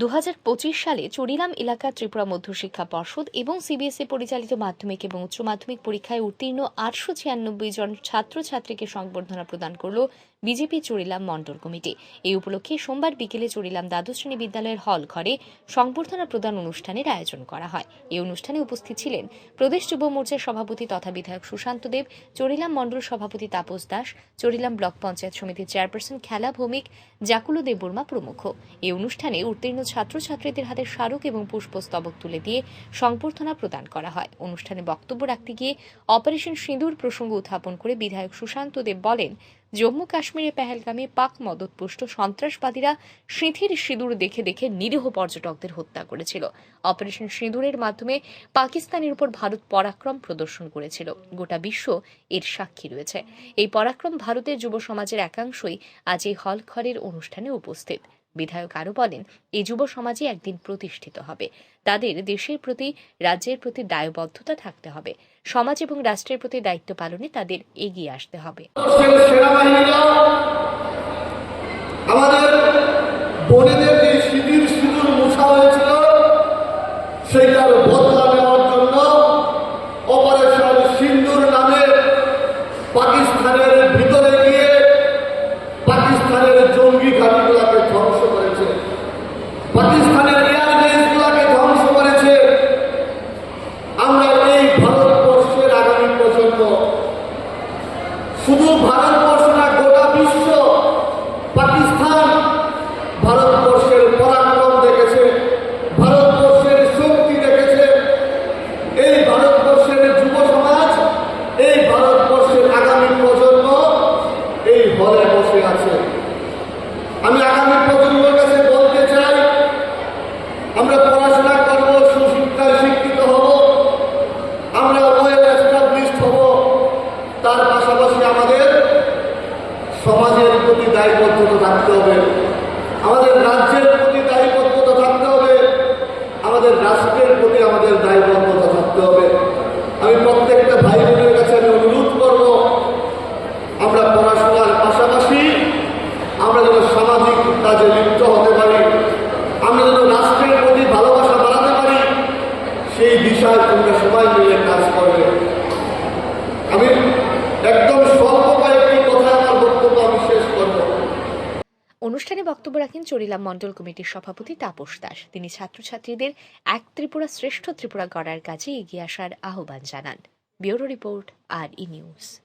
দু হাজার পঁচিশ সালে চুরিলাম এলাকা ত্রিপুরা মধ্যশিক্ষা পর্ষদ এবং সিবিএসই পরিচালিত মাধ্যমিক এবং উচ্চ মাধ্যমিক পরীক্ষায় উত্তীর্ণ আটশো ছিয়ানব্বই জন ছাত্রছাত্রীকে সংবর্ধনা প্রদান করল বিজেপি চুরিলাম মণ্ডল কমিটি। এই উপলক্ষে সোমবার বিকেলে চুরিলাম দ্বাদশ শ্রেণি বিদ্যালয়ের হল ঘরে সংবর্ধনা প্রদান অনুষ্ঠানের আয়োজন করা হয়। এই অনুষ্ঠানে উপস্থিত ছিলেন প্রদেশ যুব মোর্চার সভাপতি তথা বিধায়ক সুশান্ত দেব, চরিলাম মণ্ডল সভাপতি তাপস দাস, চরিলাম ব্লক পঞ্চায়েত সমিতির চেয়ারপারসন খেলা ভৌমিক, জাকুলো দেববর্মা প্রমুখ। এই অনুষ্ঠানে উত্তীর্ণ ছাত্রছাত্রীদের হাতে স্মারক এবং পুষ্পস্তবক তুলে দিয়ে সংবর্ধনা প্রদান করা হয়। অনুষ্ঠানে বক্তব্য রাখতে গিয়ে অপারেশন সিঁদুর প্রসঙ্গ উত্থাপন করে বিধায়ক সুশান্ত দেব বলেন, জম্মু কাশ্মীরে পেহেলগামে পাক মদতপুষ্ট সন্ত্রাসবাদীরা সিঁথির সিঁদুর দেখে দেখে নিরীহ পর্যটকদের হত্যা করেছিল। অপারেশন সিঁদুরের মাধ্যমে পাকিস্তানের উপর ভারত পরাক্রম প্রদর্শন করেছিল। গোটা বিশ্ব এর সাক্ষী রয়েছে। এই পরাক্রম ভারতের যুব সমাজের একাংশই আজ এই হলঘরের অনুষ্ঠানে উপস্থিত। বিধায়ক আরও বলেন, এই যুব সমাজই একদিন প্রতিষ্ঠিত হবে। তাদের দেশের প্রতি, রাজ্যের প্রতি দায়বদ্ধতা থাকতে হবে। সমাজ এবং রাষ্ট্রের প্রতি দায়িত্ব পালনে তাদের এগিয়ে আসতে হবে। আমাদের भारत সমাজের প্রতি দায়বদ্ধতা থাকতে হবে। আমাদের রাজ্যের প্রতি দায়বদ্ধতা থাকতে হবে। আমাদের রাষ্ট্রের প্রতি আমাদের দায়বদ্ধতা থাকতে হবে। আমি প্রত্যেকটা ভাই বোনের কাছে আমি অনুরোধ করব, আমরা পড়াশোনার পাশাপাশি আমরা যেন সামাজিক কাজে লিপ্ত হতে পারি, আমরা যেন রাষ্ট্রের প্রতি ভালোবাসা বাড়াতে পারি, সেই দিশায় তোমরা সবাই মিলে কাজ করবে। অনুষ্ঠানে বক্তব্য রাখেন চরিলাম মণ্ডল কমিটির সভাপতি তাপস দাস। তিনি ছাত্রছাত্রীদের এক ত্রিপুরা শ্রেষ্ঠ ত্রিপুরা গড়ার কাজে এগিয়ে আসার আহ্বান জানান। ব্যুরো রিপোর্ট, আর ই নিউজ।